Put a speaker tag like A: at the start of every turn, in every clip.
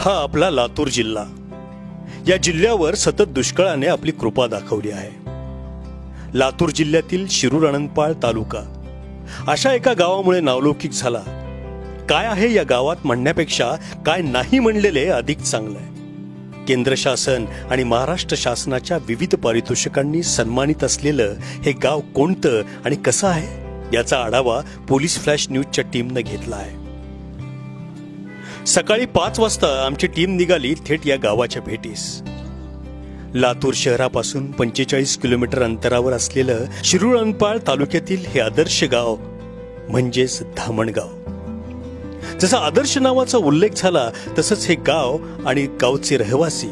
A: हा आपला लातूर जिल्हा. या जिल्ह्यावर सतत दुष्काळाने आपली कृपा दाखवली आहे. लातूर जिल्ह्यातील शिरूर अनंतपाळ तालुका. अशा एका गावामुळे नावलौकिक झाला. काय आहे या गावात म्हणण्यापेक्षा काय नाही म्हणलेले अधिक चांगलं आहे केंद्र शासन आणि महाराष्ट्र शासनाच्या विविध पारितोषिकांनी सन्मानित असलेलं हे गाव कोणतं आणि कसं आहे याचा आढावा पोलीस फ्लॅश न्यूजच्या टीमनं घेतला आहे. सकाळी पाच वाजता आमची टीम निघाली थेट या गावाच्या भेटीस. लातूर शहरापासून पंचेचाळीस किलोमीटर अंतरावर असलेलं शिरूळ अनपाळ तालुक्यातील हे आदर्श गाव म्हणजेच धामणगाव. जसा आदर्श नावाचा उल्लेख झाला तसंच हे गाव आणि गावचे रहिवासी.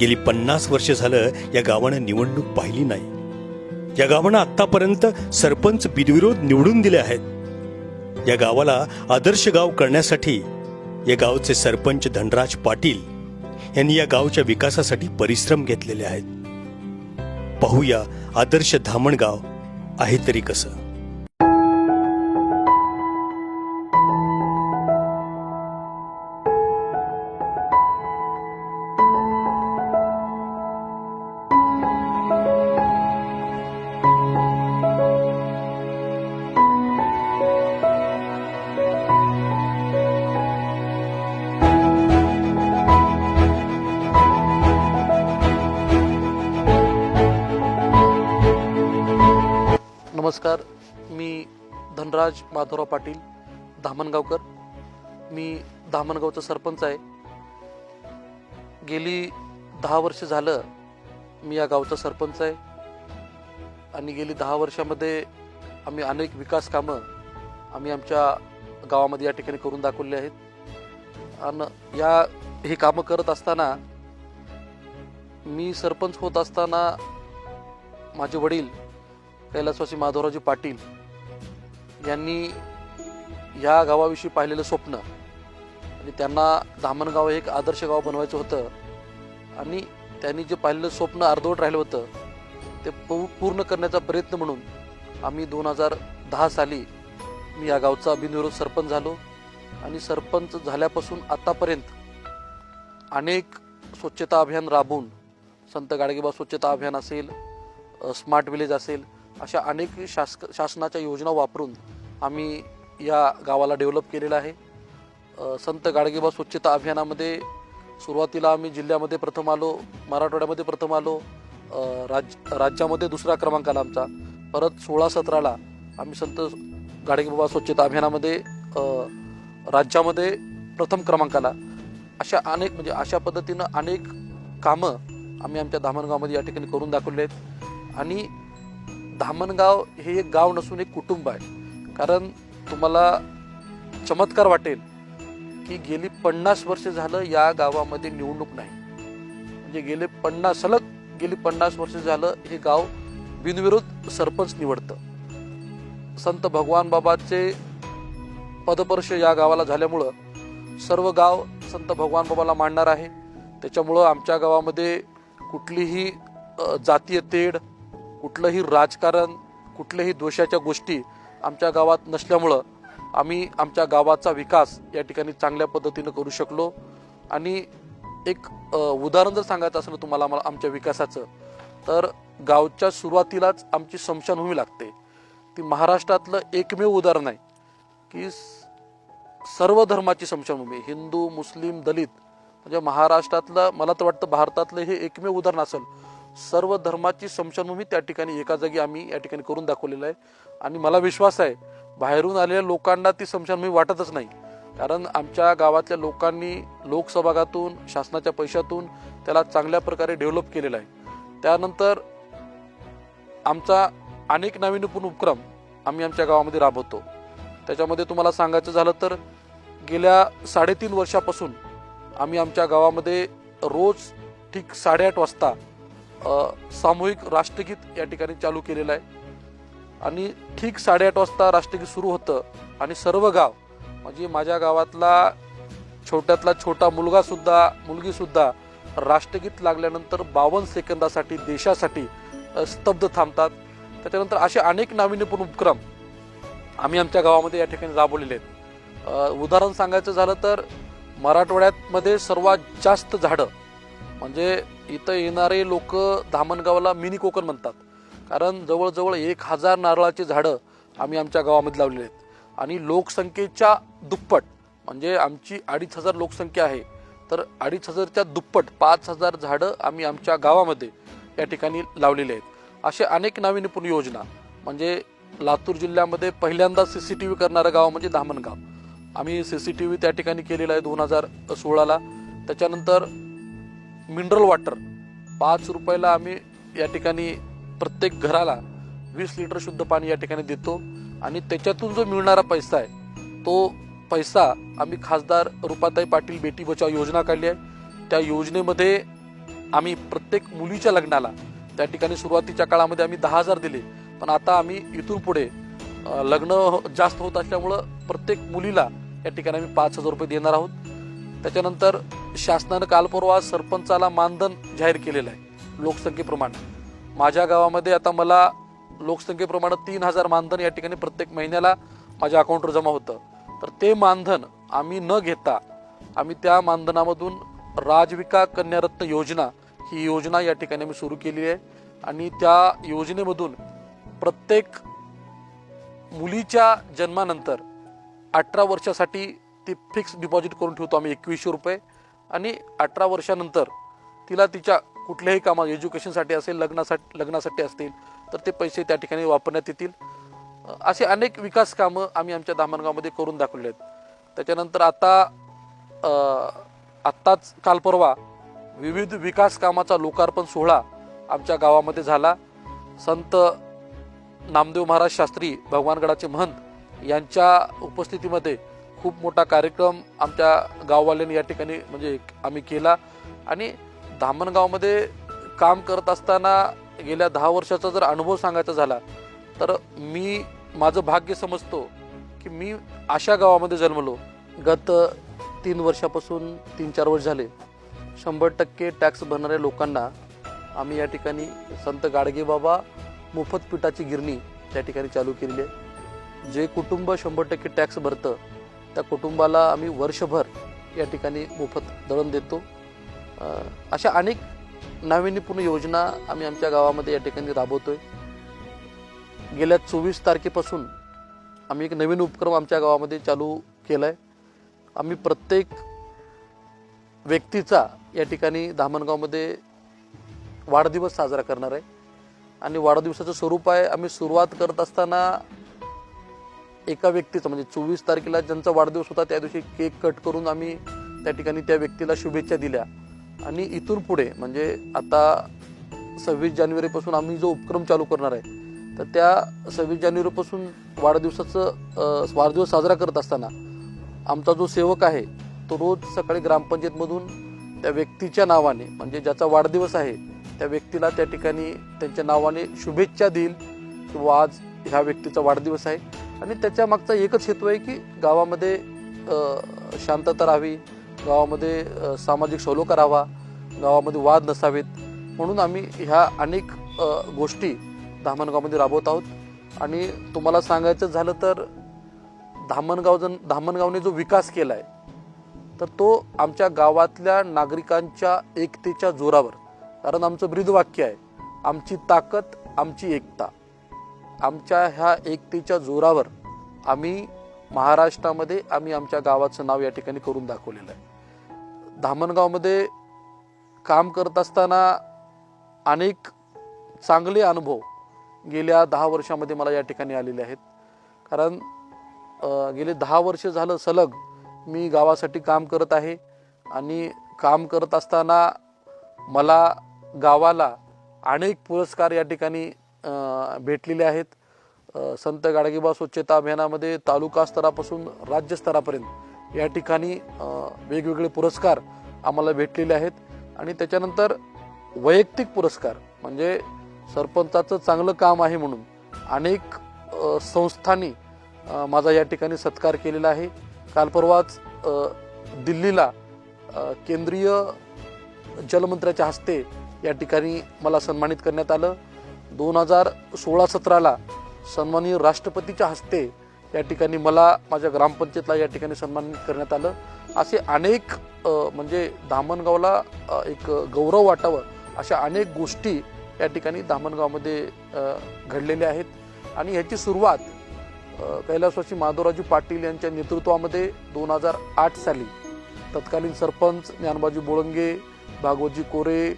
A: गेली पन्नास वर्ष झालं या गावानं निवडणूक पाहिली नाही. या गावानं आतापर्यंत सरपंच बिनविरोध निवडून दिले आहेत. या गावाला आदर्श गाव करण्यासाठी या गावचे सरपंच धनराज पाटील यांनी या गावच्या विकासासाठी परिश्रम घेतलेले आहेत. पाहूया आदर्श धामणगाव आहे तरी कसं.
B: नमस्कार. मी धनराज माधवराव पाटील धामणगावकर मी धामणगावचा सरपंच आहे. गेली दहा वर्ष झालं मी या गावचा सरपंच आहे. आणि गेली दहा वर्षामध्ये आम्ही अनेक विकास कामं आम्ही आमच्या गावामध्ये या ठिकाणी करून दाखवले आहेत. आणि या ही कामं करत असताना मी सरपंच होत असताना माझे वडील कैलासवासी माधवरावजी पाटील यांनी या गावाविषयी पाहिलेलं स्वप्न आणि त्यांना धामणगाव हे एक आदर्श गाव बनवायचं होतं आणि त्यांनी जे पाहिलेलं स्वप्न अर्धवट राहिलं होतं ते पूर्ण करण्याचा प्रयत्न म्हणून आम्ही दोन हजार दहा साली मी या गावचा बिनविरोध सरपंच झालो आणि सरपंच झाल्यापासून आत्तापर्यंत अनेक स्वच्छता अभियान राबवून संत गाडगेबा स्वच्छता अभियान असेल स्मार्ट विलेज असेल अशा अनेक शासक शासनाच्या योजना वापरून आम्ही या गावाला डेव्हलप केलेलं आहे. संत गाडगेबा स्वच्छता अभियानामध्ये सुरुवातीला आम्ही जिल्ह्यामध्ये प्रथम आलो मराठवाड्यामध्ये प्रथम आलो राज राज्यामध्ये दुसरा क्रमांक आला आमचा. परत सोळा सतराला आम्ही संत गाडगेबाबा स्वच्छता अभियानामध्ये राज्यामध्ये प्रथम क्रमांक आला. अशा अनेक म्हणजे अशा पद्धतीनं अनेक कामं आम्ही आमच्या धामणगावमध्ये या ठिकाणी करून दाखवले आहेत. आणि धामणगाव हे एक गाव नसून एक कुटुंब आहे. कारण तुम्हाला चमत्कार वाटेल की गेली पन्नास वर्ष झालं या गावामध्ये निवडणूक नाही. म्हणजे गेले पन्नास सलग गेली पन्नास वर्ष झालं हे गाव बिनविरोध सरपंच निवडतं. संत भगवान बाबाचे पदपर्श या गावाला झाल्यामुळं सर्व गाव संत भगवान बाबाला मांडणार आहे. त्याच्यामुळं आमच्या गावामध्ये कुठलीही जातीय तेढ कुठलंही राजकारण कुठल्याही दोषाच्या गोष्टी आमच्या गावात नसल्यामुळं आम्ही आमच्या गावाचा विकास या ठिकाणी चांगल्या पद्धतीनं करू शकलो. आणि एक उदाहरण जर सांगायचं असलं तुम्हाला आम्हाला आमच्या विकासाचं तर गावच्या सुरुवातीलाच आमची स्मशानभूमी लागते. ती महाराष्ट्रातलं एकमेव उदाहरण आहे की सर्व धर्माची स्मशानभूमी हिंदू मुस्लिम दलित म्हणजे महाराष्ट्रातलं मला तर वाटतं भारतातलं हे एकमेव उदाहरण असेल. सर्व धर्माची स्मशानभूमी त्या ठिकाणी एका जागी आम्ही या ठिकाणी करून दाखवलेलं आहे. आणि मला विश्वास आहे बाहेरून आलेल्या लोकांना ती स्मशानभूमी वाटतच नाही. कारण आमच्या गावातल्या लोकांनी लोकसभागातून शासनाच्या पैशातून त्याला चांगल्या प्रकारे डेव्हलप केलेलं आहे. त्यानंतर आमचा अनेक नाविन्यपूर्ण उपक्रम आम्ही आमच्या गावामध्ये राबवतो. त्याच्यामध्ये तुम्हाला सांगायचं झालं तर गेल्या साडेतीन वर्षापासून आम्ही आमच्या गावामध्ये रोज ठीक साडेआठ वाजता सामूहिक राष्ट्रगीत या ठिकाणी चालू केलेलं आहे. आणि ठीक साडेआठ वाजता राष्ट्रगीत सुरू होतं आणि सर्व गाव म्हणजे माझ्या गावातला छोट्यातला छोटा मुलगासुद्धा मुलगीसुद्धा राष्ट्रगीत लागल्यानंतर बावन्न सेकंदासाठी देशासाठी स्तब्ध थांबतात. त्याच्यानंतर असे अनेक नाविन्यपूर्ण उपक्रम आम्ही आमच्या गावामध्ये या ठिकाणी राबवलेले आहेत. उदाहरण सांगायचं झालं तर मराठवाड्यामध्ये सर्वात जास्त झाडं म्हणजे इथं येणारे लोक धामणगावला मिनी कोकण म्हणतात. कारण जवळजवळ एक हजार नारळाची झाडं आम्ही आमच्या गावामध्ये लावलेली आहेत. आणि लोकसंख्येच्या दुप्पट म्हणजे आमची अडीच हजार लोकसंख्या आहे तर अडीच हजारच्या दुप्पट पाच हजार झाडं आम्ही आमच्या गावामध्ये या ठिकाणी लावलेली आहेत. असे अनेक नाविन्यपूर्ण योजना म्हणजे लातूर जिल्ह्यामध्ये पहिल्यांदा सी सी टी व्ही करणारं गाव म्हणजे धामणगाव. आम्ही सी सी टी व्ही त्या ठिकाणी केलेला आहे दोन हजार सोळाला. त्याच्यानंतर मिनरल वॉटर. पाच रुपयाला आम्ही या ठिकाणी प्रत्येक घराला वीस लिटर शुद्ध पाणी या ठिकाणी देतो. आणि त्याच्यातून जो मिळणारा पैसा आहे तो पैसा आम्ही खासदार रुपाताई पाटील बेटी बचाव योजना काढली आहे. त्या योजनेमध्ये आम्ही प्रत्येक मुलीच्या लग्नाला त्या ठिकाणी सुरुवातीच्या काळामध्ये आम्ही दहा हजार दिले. पण आता आम्ही इथून पुढे लग्न हो- जास्त होत असल्यामुळं प्रत्येक मुलीला या ठिकाणी आम्ही पाच हजार रुपये देणार आहोत. त्याच्यानंतर शासनानं कालपूर्वा सरपंचाला मानधन जाहीर केलेलं आहे लोकसंख्येप्रमाणे. माझ्या गावामध्ये आता मला लोकसंख्येप्रमाणे तीन हजार मानधन या ठिकाणी प्रत्येक महिन्याला माझ्या अकाउंटवर जमा होतं. तर ते मानधन आम्ही न घेता आम्ही त्या मानधनामधून राजविका कन्यारत्न योजना ही योजना या ठिकाणी आम्ही सुरू केली आहे. आणि त्या योजनेमधून प्रत्येक मुलीच्या जन्मानंतर अठरा वर्षासाठी ती फिक्स डिपॉझिट करून ठेवतो आम्ही एकवीसशे रुपये. आणि अठरा वर्षानंतर तिला तिच्या कुठल्याही कामात एज्युकेशनसाठी असेल लग्नासाठी लग्नासाठी असतील तर ते पैसे त्या ठिकाणी वापरण्यात येतील. असे अनेक विकास कामं आम्ही आमच्या धामणगावमध्ये करून दाखवले आहेत. त्याच्यानंतर आता आत्ताच काल परवा विविध विकास कामाचा लोकार्पण सोहळा आमच्या गावामध्ये झाला. संत नामदेव महाराज शास्त्री भगवानगडाचे महंत यांच्या उपस्थितीमध्ये खूप मोठा कार्यक्रम आमच्या गाववाल्यांनी या ठिकाणी म्हणजे आम्ही केला. आणि धामणगावमध्ये काम करत असताना गेल्या दहा वर्षाचा जर अनुभव सांगायचा झाला तर मी माझं भाग्य समजतो की मी अशा गावामध्ये जन्मलो. गत तीन वर्षापासून तीन चार वर्ष झाले. शंभर टक्के टॅक्स भरणाऱ्या लोकांना आम्ही या ठिकाणी संत गाडगेबाबा मोफत पिठाची गिरणी त्या ठिकाणी चालू केलेली आहे. जे कुटुंब शंभर टक्के टॅक्स भरतं त्या कुटुंबाला आम्ही वर्षभर या ठिकाणी मोफत दळण देतो. अशा अनेक नाविन्यपूर्ण योजना आम्ही आमच्या गावामध्ये या ठिकाणी राबवतोय. गेल्या चोवीस तारखेपासून आम्ही एक नवीन उपक्रम आमच्या गावामध्ये चालू केला आहे आम्ही प्रत्येक व्यक्तीचा या ठिकाणी धामणगावमध्ये वाढदिवस साजरा करणार आहे. आणि वाढदिवसाचं स्वरूप आहे आम्ही सुरुवात करत असताना एका व्यक्तीचं म्हणजे चोवीस तारखेला ज्यांचा वाढदिवस होता त्या दिवशी केक कट करून आम्ही त्या ठिकाणी त्या व्यक्तीला शुभेच्छा दिल्या. आणि इथून पुढे म्हणजे आता सव्वीस जानेवारीपासून आम्ही जो उपक्रम चालू करणार आहे तर त्या सव्वीस जानेवारीपासून वाढदिवसाचं वाढदिवस साजरा करत असताना आमचा जो सेवक आहे तो रोज सकाळी ग्रामपंचायतमधून त्या व्यक्तीच्या नावाने म्हणजे ज्याचा वाढदिवस आहे त्या व्यक्तीला त्या ठिकाणी त्यांच्या नावाने शुभेच्छा देईल किंवा आज ह्या व्यक्तीचा वाढदिवस आहे. आणि त्याच्या मागचा एकच हेतू आहे की गावामध्ये शांतता राहावी गावामध्ये सामाजिक सलोखा राहावा गावामध्ये वाद नसावेत. म्हणून आम्ही ह्या अनेक गोष्टी धामणगावमध्ये राबवत आहोत. आणि तुम्हाला सांगायचं झालं तर धामणगाव जन धामणगावने जो विकास केला आहे तर तो आमच्या गावातल्या नागरिकांच्या एकतेच्या जोरावर. कारण आमचं ब्रीदवाक्य आहे आमची ताकद आमची एकता. आमच्या ह्या एकतेच्या जोरावर आम्ही महाराष्ट्रामध्ये आम्ही आमच्या गावाचं नाव या ठिकाणी करून दाखवलेलं आहे. धामणगावमध्ये काम करत असताना अनेक चांगले अनुभव गेल्या दहा वर्षामध्ये मला या ठिकाणी आलेले आहेत. कारण गेले दहा वर्ष झालं सलग मी गावासाठी काम करत आहे आणि काम करत असताना मला गावाला अनेक पुरस्कार या ठिकाणी भेटलेले आहेत. संत गाडगेबा स्वच्छता अभियानामध्ये तालुका स्तरापासून राज्यस्तरापर्यंत या ठिकाणी वेगवेगळे पुरस्कार आम्हाला भेटलेले आहेत. आणि त्याच्यानंतर वैयक्तिक पुरस्कार म्हणजे सरपंचाचं चांगलं काम आहे म्हणून अनेक संस्थांनी माझा या ठिकाणी सत्कार केलेला आहे. काल परवाच दिल्लीला केंद्रीय जलमंत्र्याच्या हस्ते या ठिकाणी मला सन्मानित करण्यात आलं. दोन हजार सोळा सतराला सन्माननीय राष्ट्रपतीच्या हस्ते या ठिकाणी मला माझ्या ग्रामपंचायतला या ठिकाणी सन्मानित करण्यात आलं. असे अनेक म्हणजे धामणगावला एक गौरव वाटावं अशा अनेक गोष्टी या ठिकाणी धामणगावमध्ये घडलेल्या आहेत. आणि ह्याची सुरुवात कैलासवासी माधवराजू पाटील यांच्या नेतृत्वामध्ये दोन हजार आठ साली तत्कालीन सरपंच ज्ञानबाजी बोळंगे भागवतजी कोरे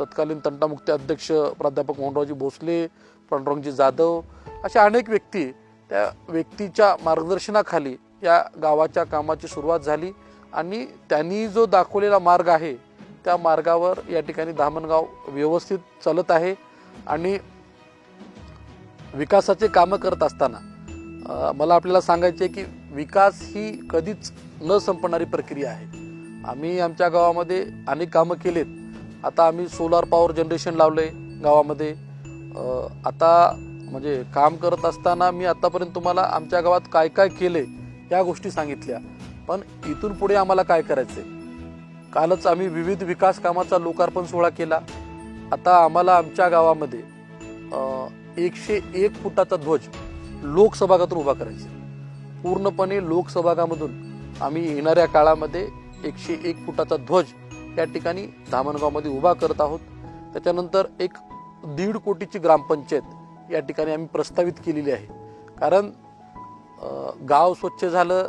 B: तत्कालीन तंटामुक्ती अध्यक्ष प्राध्यापक मोहनरावजी भोसले पांडुरंगजी जाधव अशा अनेक व्यक्ती त्या व्यक्तीच्या मार्गदर्शनाखाली या गावाच्या कामाची सुरुवात झाली आणि त्यांनी जो दाखवलेला मार्ग आहे त्या मार्गावर या ठिकाणी धामणगाव व्यवस्थित चालत आहे आणि विकासाचे कामं करत असताना मला आपल्याला सांगायचे आहे की विकास ही कधीच न संपणारी प्रक्रिया आहे. आम्ही आमच्या गावामध्ये अनेक कामं केलेत. आता आम्ही सोलार पॉवर जनरेशन लावलं आहे गावामध्ये आता म्हणजे काम करत असताना मी आतापर्यंत तुम्हाला आमच्या गावात काय काय केले या गोष्टी सांगितल्या. पण इथून पुढे आम्हाला काय करायचंय? कालच आम्ही विविध विकास कामाचा लोकार्पण सोहळा केला. आता आम्हाला आमच्या गावामध्ये एकशे एक फुटाचा ध्वज लोकसभागातून उभा करायचा पूर्णपणे लोकसभागामधून आम्ही येणाऱ्या काळामध्ये एकशे एक फुटाचा ध्वज या ठिकाणी धामणगावमध्ये उभा करत आहोत. त्याच्यानंतर एक दीड कोटीची ग्रामपंचायत या ठिकाणी आम्ही प्रस्तावित केलेली आहे. कारण गाव स्वच्छ झालं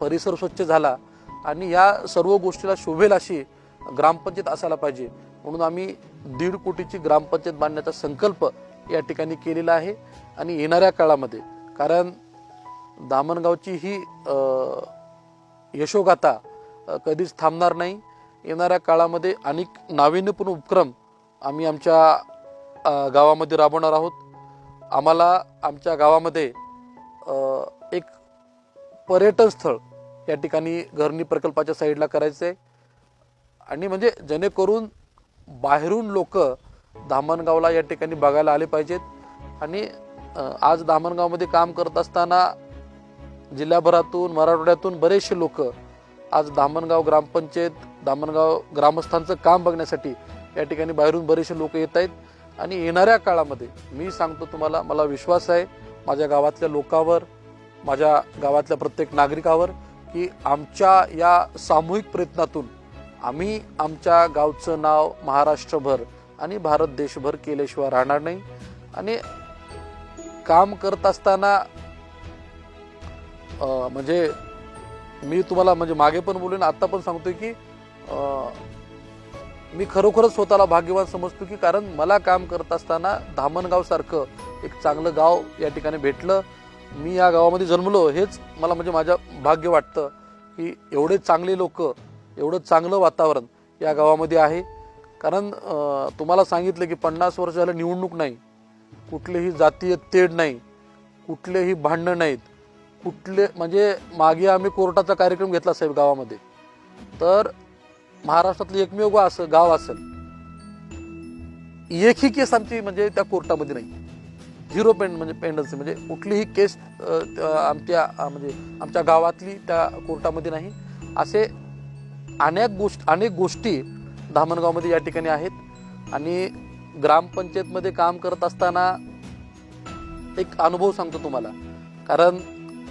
B: परिसर स्वच्छ झाला आणि या सर्व गोष्टीला शोभेल अशी ग्रामपंचायत असायला पाहिजे. म्हणून आम्ही दीड कोटीची ग्रामपंचायत बांधण्याचा संकल्प या ठिकाणी केलेला आहे आणि येणाऱ्या काळामध्ये. कारण दामणगावची ही यशोगाथा कधीच थांबणार नाही. येणाऱ्या काळामध्ये अनेक नाविन्यपूर्ण उपक्रम आम्ही आमच्या गावामध्ये राबवणार आहोत. आम्हाला आमच्या गावामध्ये एक पर्यटन स्थळ या ठिकाणी घरणी प्रकल्पाच्या साईडला करायचं आहे आणि म्हणजे जेणेकरून बाहेरून लोक धामणगावला या ठिकाणी बघायला आले पाहिजेत. आणि आज धामणगावमध्ये काम करत असताना जिल्ह्याभरातून मराठवाड्यातून बरेचसे लोक आज धामणगाव ग्रामपंचायत धामणगाव ग्रामस्थांचं काम बघण्यासाठी या ठिकाणी बाहेरून बरेचसे लोक येत आहेत. आणि येणाऱ्या काळामध्ये मी सांगतो तुम्हाला मला विश्वास आहे माझ्या गावातल्या लोकांवर माझ्या गावातल्या प्रत्येक नागरिकावर की आमच्या या सामूहिक प्रयत्नातून आम्ही आमच्या गावचं नाव महाराष्ट्रभर आणि भारत देशभर केल्याशिवाय राहणार नाही. आणि काम करत असताना म्हणजे मी तुम्हाला म्हणजे मागे पण बोलून आत्ता पण सांगतोय की मी खरोखरच स्वतःला भाग्यवान समजतो की कारण मला काम करत असताना धामणगाव सारखं एक चांगलं गाव या ठिकाणी भेटलं. मी या गावामध्ये जन्मलो. हेच मला म्हणजे माझ्या भाग्य वाटतं की एवढे चांगले लोक एवढं चांगलं वातावरण या गावामध्ये आहे. कारण तुम्हाला सांगितलं की पन्नास वर्ष झालं निवडणूक नाही. कुठलेही जातीय तेढ नाही. कुठलेही भांडणं नाहीत. कुठले म्हणजे मागे आम्ही कोर्टाचा कार्यक्रम घेतला साहेब गावामध्ये. तर महाराष्ट्रातलं एकमेव असं गाव असेल. एकही केस आमची म्हणजे त्या कोर्टामध्ये नाही. झिरो पेंड म्हणजे पेंडन्सी म्हणजे कुठलीही केस आमच्या म्हणजे आमच्या गावातली त्या कोर्टामध्ये नाही. असे अनेक गोष्ट अनेक गोष्टी धामणगावमध्ये या ठिकाणी आहेत. आणि ग्रामपंचायतमध्ये काम करत असताना एक अनुभव सांगतो तुम्हाला. कारण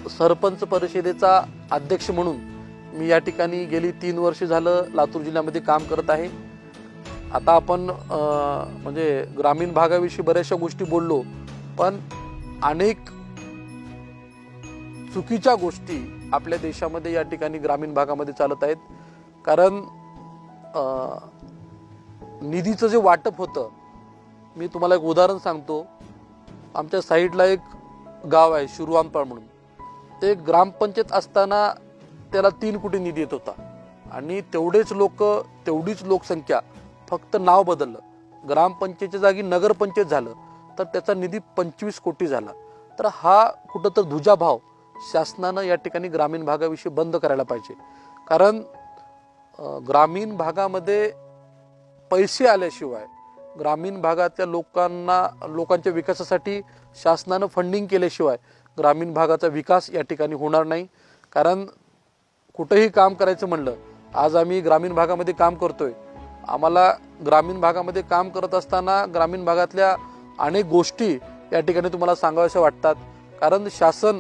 B: सरपंच परिषदेचा अध्यक्ष म्हणून मी या ठिकाणी गेली तीन वर्ष झालं लातूर जिल्ह्यामध्ये काम करत आहे. आता आपण म्हणजे ग्रामीण भागाविषयी बऱ्याचशा गोष्टी बोललो पण अनेक चुकीच्या गोष्टी आपल्या देशामध्ये या ठिकाणी ग्रामीण भागामध्ये चालत आहेत. कारण निधीचं जे वाटप होतं मी तुम्हाला एक उदाहरण सांगतो. आमच्या साईडला एक गाव आहे शिरुवानपाळ म्हणून. ते ग्रामपंचायत असताना त्याला तीन कोटी निधी येत होता. आणि तेवढेच लोक तेवढीच लोकसंख्या फक्त नाव बदललं. ग्रामपंचायतच्या जागी नगरपंचायत झालं तर त्याचा निधी पंचवीस कोटी झाला. तर हा कुठंतर धुजाभाव दुजाभाव शासनानं या ठिकाणी ग्रामीण भागाविषयी बंद करायला पाहिजे. कारण ग्रामीण भागामध्ये पैसे आल्याशिवाय ग्रामीण भागातल्या लोकांना लोकांच्या विकासासाठी शासनानं फंडिंग केल्याशिवाय ग्रामीण भागाचा विकास या ठिकाणी होणार नाही. कारण कुठंही काम करायचं म्हणलं आज आम्ही ग्रामीण भागामध्ये काम करतोय. आम्हाला ग्रामीण भागामध्ये काम करत असताना ग्रामीण भागातल्या अनेक गोष्टी या ठिकाणी तुम्हाला सांगाव्याशा वाटतात. कारण शासन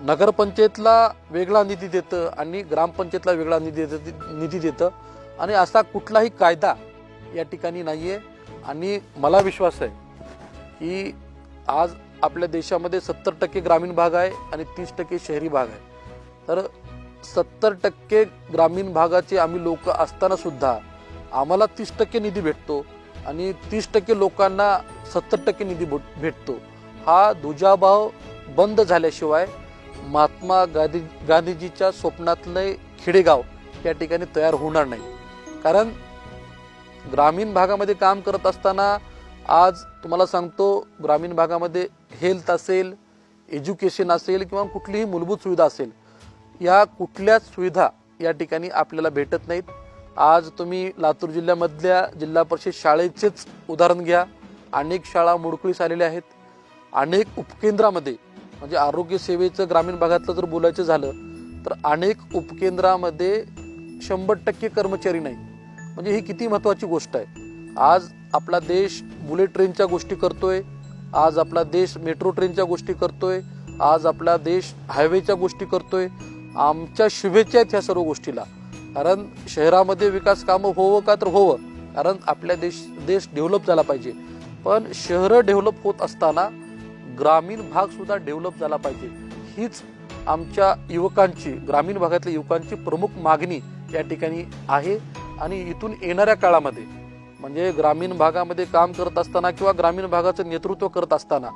B: नगरपंचायतला वेगळा निधी देतं आणि ग्रामपंचायतला वेगळा निधी देतं निधी देतं. आणि असा कुठलाही कायदा या ठिकाणी नाही आहे आणि मला विश्वास आहे की आज आपल्या देशामध्ये सत्तर टक्के ग्रामीण भाग आहे आणि तीस टक्के शहरी भाग आहे. तर सत्तर टक्के ग्रामीण भागाचे आम्ही लोक असताना सुद्धा आम्हाला तीस टक्के निधी भेटतो आणि तीस टक्के लोकांना सत्तर टक्के निधी भेटतो. हा दुजाभाव बंद झाल्याशिवाय महात्मा गांधी गांधीजीच्या स्वप्नातले खेडेगाव या ठिकाणी तयार होणार नाही. कारण ग्रामीण भागामध्ये काम करत असताना आज तुम्हाला सांगतो ग्रामीण भागामध्ये हेल्थ असेल एज्युकेशन असेल किंवा कुठलीही मूलभूत सुविधा असेल या कुठल्याच सुविधा या ठिकाणी आपल्याला भेटत नाहीत. आज तुम्ही लातूर जिल्ह्यामधल्या जिल्हा परिषद शाळेचेच उदाहरण घ्या. अनेक शाळा मोडकळीस आलेल्या आहेत. अनेक उपकेंद्रामध्ये म्हणजे आरोग्य सेवेचं ग्रामीण भागातलं जर बोलायचं झालं तर अनेक उपकेंद्रामध्ये शंभर टक्के कर्मचारी नाही म्हणजे ही किती महत्त्वाची गोष्ट आहे. आज आपला देश बुलेट ट्रेनच्या गोष्टी करतोय. आज आपला देश मेट्रो ट्रेनच्या गोष्टी करतोय. आज आपला देश हायवेच्या गोष्टी करतोय. आमच्या शुभेच्छा आहेत ह्या सर्व गोष्टीला. कारण शहरामध्ये विकास कामं होवं का तर होवं. कारण आपल्या देश देश डेव्हलप झाला पाहिजे. पण शहरं डेव्हलप होत असताना ग्रामीण भागसुद्धा डेव्हलप झाला पाहिजे. हीच आमच्या युवकांची ग्रामीण भागातल्या युवकांची प्रमुख मागणी या ठिकाणी आहे. आणि इथून येणाऱ्या काळामध्ये म्हणजे ग्रामीण भागामध्ये काम करत असताना किंवा ग्रामीण भागाचं नेतृत्व करत असताना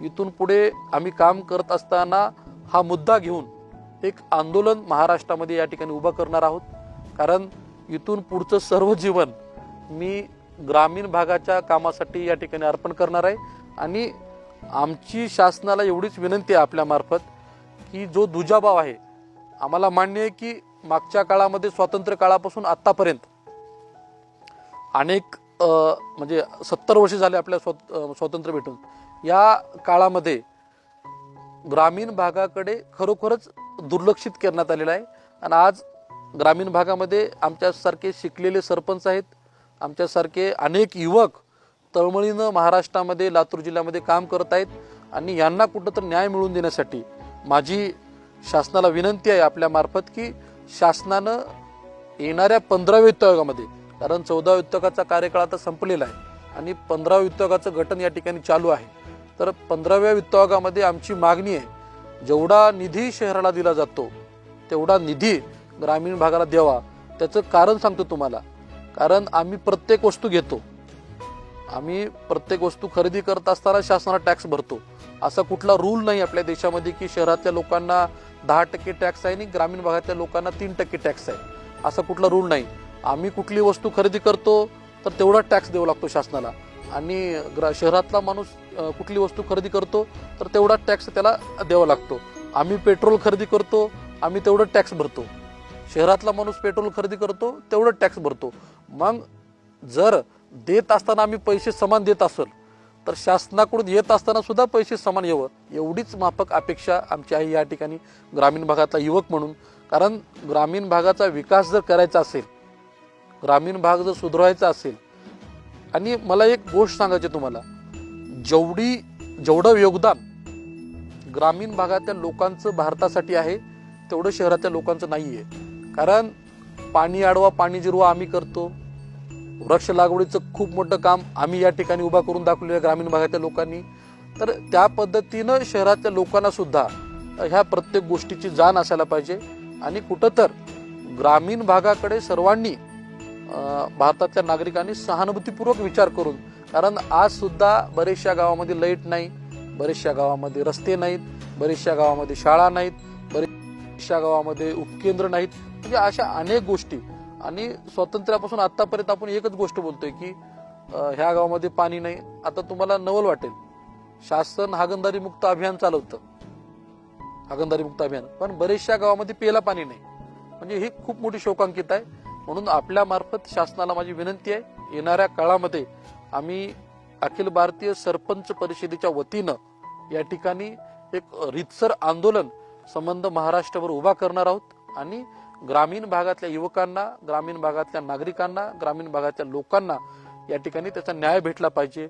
B: इथून पुढे आम्ही काम करत असताना हा मुद्दा घेऊन एक आंदोलन महाराष्ट्रामध्ये या ठिकाणी उभं करणार आहोत. कारण इथून पुढचं सर्व जीवन मी ग्रामीण भागाच्या कामासाठी या ठिकाणी अर्पण करणार आहे. आणि आमची शासनाला एवढीच विनंती आहे आपल्यामार्फत की जो दुजाभाव आहे आम्हाला मान्य आहे की मागच्या काळामध्ये स्वातंत्र्य काळापासून आत्तापर्यंत अनेक म्हणजे सत्तर वर्ष झाले आपल्या स्वत स्वातंत्र्य भेटून. या काळामध्ये ग्रामीण भागाकडे खरोखरच दुर्लक्षित करण्यात आलेलं आहे. आणि आज ग्रामीण भागामध्ये आमच्यासारखे शिकलेले सरपंच आहेत. आमच्यासारखे अनेक युवक तळमळीनं महाराष्ट्रामध्ये लातूर जिल्ह्यामध्ये काम करत आहेत. आणि यांना कुठं तर न्याय मिळवून देण्यासाठी माझी शासनाला विनंती आहे आपल्यामार्फत की शासनानं येणाऱ्या पंधराव्या वित्त आयोगामध्ये कारण चौदा वित्त कार्यकाळ आता संपलेला आहे आणि पंधराव्या वित्त आयोगाचं गठन या ठिकाणी चालू आहे. तर पंधराव्या वित्त आमची मागणी आहे जेवढा निधी शहराला दिला जातो तेवढा निधी ग्रामीण भागाला द्यावा. त्याचं कारण सांगतो तुम्हाला. कारण आम्ही प्रत्येक वस्तू घेतो. आम्ही प्रत्येक वस्तू खरेदी करत असताना शासनाला टॅक्स भरतो. असा कुठला रूल नाही आपल्या देशामध्ये की शहरातल्या लोकांना दहा टक्के टॅक्स आहे आणि ग्रामीण भागातल्या लोकांना तीन टक्के टॅक्स आहे. असा कुठला रूल नाही. आम्ही कुठली वस्तू खरेदी करतो तर तेवढा टॅक्स द्यावा लागतो शासनाला. आणि ग्रा शहरातला माणूस कुठली वस्तू खरेदी करतो तर तेवढा टॅक्स त्याला द्यावा लागतो. आम्ही पेट्रोल खरेदी करतो आम्ही तेवढं टॅक्स भरतो. शहरातला माणूस पेट्रोल खरेदी करतो तेवढं टॅक्स भरतो. मग जर देत असताना आम्ही पैसे समान देत असेल तर शासनाकडून येत असताना सुद्धा पैसे समान यावं. एवढीच माफक अपेक्षा आमची आहे या ठिकाणी ग्रामीण भागातला युवक म्हणून. कारण ग्रामीण भागाचा विकास जर करायचा असेल ग्रामीण भाग जर सुधारायचा असेल आणि मला एक गोष्ट सांगायची तुम्हाला जेवढी जेवढं योगदान ग्रामीण भागातल्या लोकांचं भारतासाठी आहे तेवढं शहरातल्या लोकांचं नाही आहे कारण पाणी अडवा पाणी जिरवा आम्ही करतो. वृक्ष लागवडीचं खूप मोठं काम आम्ही या ठिकाणी उभा करून दाखवलेलं आहे ग्रामीण भागातल्या लोकांनी. तर त्या पद्धतीनं शहरातल्या लोकांना सुद्धा ह्या प्रत्येक गोष्टीची जाण असायला पाहिजे. आणि कुठं तर ग्रामीण भागाकडे सर्वांनी भारतातल्या नागरिकांनी सहानुभूतीपूर्वक विचार करून कारण आज सुद्धा बरेचशा गावामध्ये लाइट नाही बरेचशा गावामध्ये रस्ते नाहीत बरेचशा गावामध्ये शाळा नाहीत बरेचशा गावामध्ये उपकेंद्र नाहीत. म्हणजे अशा अनेक गोष्टी. आणि स्वातंत्र्यापासून आतापर्यंत आपण एकच गोष्ट बोलतोय की ह्या गावामध्ये पाणी नाही. आता तुम्हाला नवल वाटेल. शासन हागंदारी मुक्त अभियान चालवतं. हागंदारी मुक्त अभियान. पण बरेचशा गावामध्ये प्यायला पाणी नाही. म्हणजे ही खूप मोठी शोकांकित आहे. म्हणून आपल्यामार्फत शासनाला माझी विनंती आहे येणाऱ्या काळामध्ये आम्ही अखिल भारतीय सरपंच परिषदेच्या वतीनं या ठिकाणी एक रितसर आंदोलन संबंध महाराष्ट्रभर उभा करणार आहोत आणि ग्रामीण भागातल्या युवकांना ग्रामीण भागातल्या नागरिकांना ग्रामीण भागातल्या लोकांना या ठिकाणी त्याचा न्याय भेटला पाहिजे.